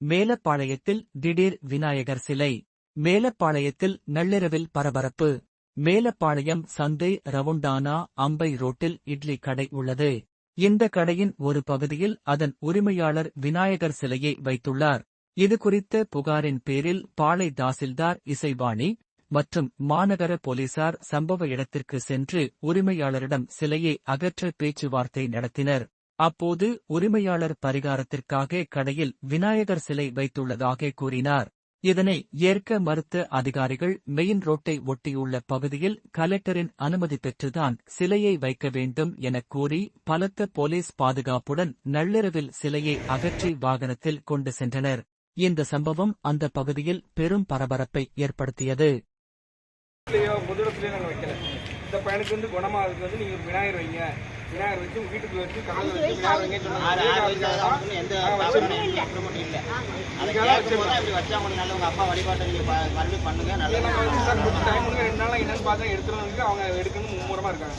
மேலப்பாளையத்தில் திடீர் விநாயகர் சிலை மேலப்பாளையத்தில் நள்ளிரவில் பரபரப்பு மேலப்பாளையம் சந்தை ரவுண்டானா அம்பை ரோட்டில் இட்லி கடை உள்ளது. இந்த கடையின் ஒரு பகுதியில் அதன் உரிமையாளர் விநாயகர் சிலையை வைத்துள்ளார். இது குறித்த புகாரின் பேரில் பாளை தாசில்தார் இசைவாணி மற்றும் மாநகர போலீசார் சம்பவ இடத்திற்கு சென்று உரிமையாளரிடம் சிலையை அகற்ற பேச்சுவார்த்தை நடத்தினர். அப்போது உரிமையாளர் பரிகாரத்திற்காக கடையில் விநாயகர் சிலை வைத்துள்ளதாக கூறினார். இதனை ஏற்க மறுத்த அதிகாரிகள் மெயின் ரோட்டை ஒட்டியுள்ள பகுதியில் கலெக்டரின் அனுமதி பெற்றுதான் சிலையை வைக்க வேண்டும் எனக் கூறி பலத்த போலீஸ் பாதுகாப்புடன் நள்ளிரவில் சிலையை அகற்றி வாகனத்தில் கொண்டு சென்றனர். இந்த சம்பவம் அந்த பகுதியில் பெரும் பரபரப்பை ஏற்படுத்தியது. இந்த பையனுக்கு வந்து குணமாகிறதுக்கு வந்து நீங்க விநாயகர் வைங்க. விநாயகர் வச்சு உங்க வீட்டுக்கு வச்சு கலந்து வச்சு விநாயகர் வைங்க சொன்னாங்க எந்த இல்லை. அதை கேட்கும் போது இப்படி வச்சா உங்களுக்கு நல்ல உங்க அப்பா வழிபாட்டை நீங்க ப- மறுபடியும் பண்ணுங்க நாங்கள் சார் கொடுத்து டைம் ரெண்டு நாள் என்னன்னு பார்த்தா எடுத்துறதுக்கு அவங்க எடுக்கணும் மும்முரமாக இருக்காங்க.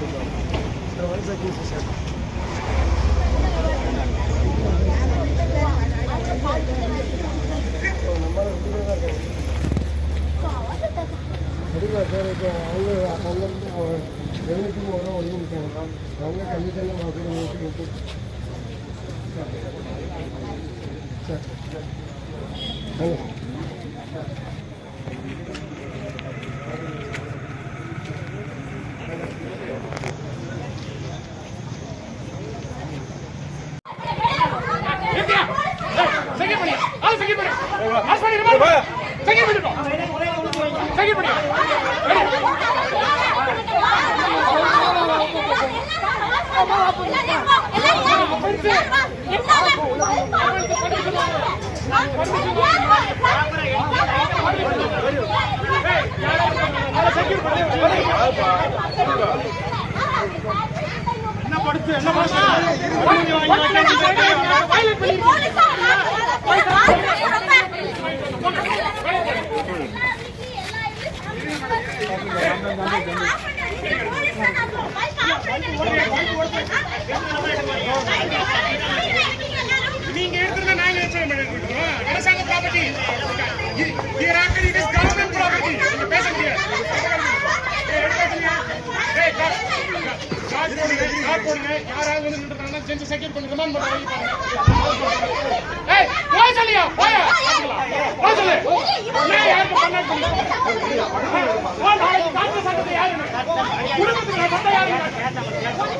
வாங்க அவனுக்கு ஆறு வயசு வரைக்கும் ஏழு வயசு வரைக்கும் நாங்கள் வச்ச பொறுமை எங்களுக்கு தான் தெரியும் உங்களுக்கு தெரியாதுல்ல என்ன ஏன் என்ன நீங்க கார் போடுங்க, கார் போடுங்க. யாராவது வந்து செஞ்சு பண்ணி ஏய், சொல்லியா? சொல்லு. யாருக்கு நாளைக்கு சட்டத்தை யாரு? குடும்பத்துக்கு நான் யாரு?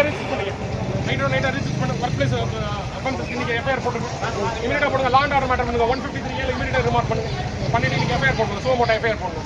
இன்னைக்கு ரிஜிஸ்டர் பண்ணுங்க. நைட்டோட நைட்டாக ரிஜிஸ்டர் பண்ண ஒர்க் பிளேஸ் அஃபென்சஸ் இன்றைக்கி எஃப்ஐஆர் போட்டுருக்கோம் இமீடியட்டாக போடுங்க லாண்ட் ஆர்டர் மேட்டர் பண்ணுங்க. ஒன் ஃபிஃப்டி த்ரீ இமீடியட்டாக ரிமார்க் பண்ணுங்க. பண்ணிட்டு இன்றைக்கி எஃப்ஐஆர் போடுங்க சோ மோட்டோ எஃப்ஐஆர் போடுங்க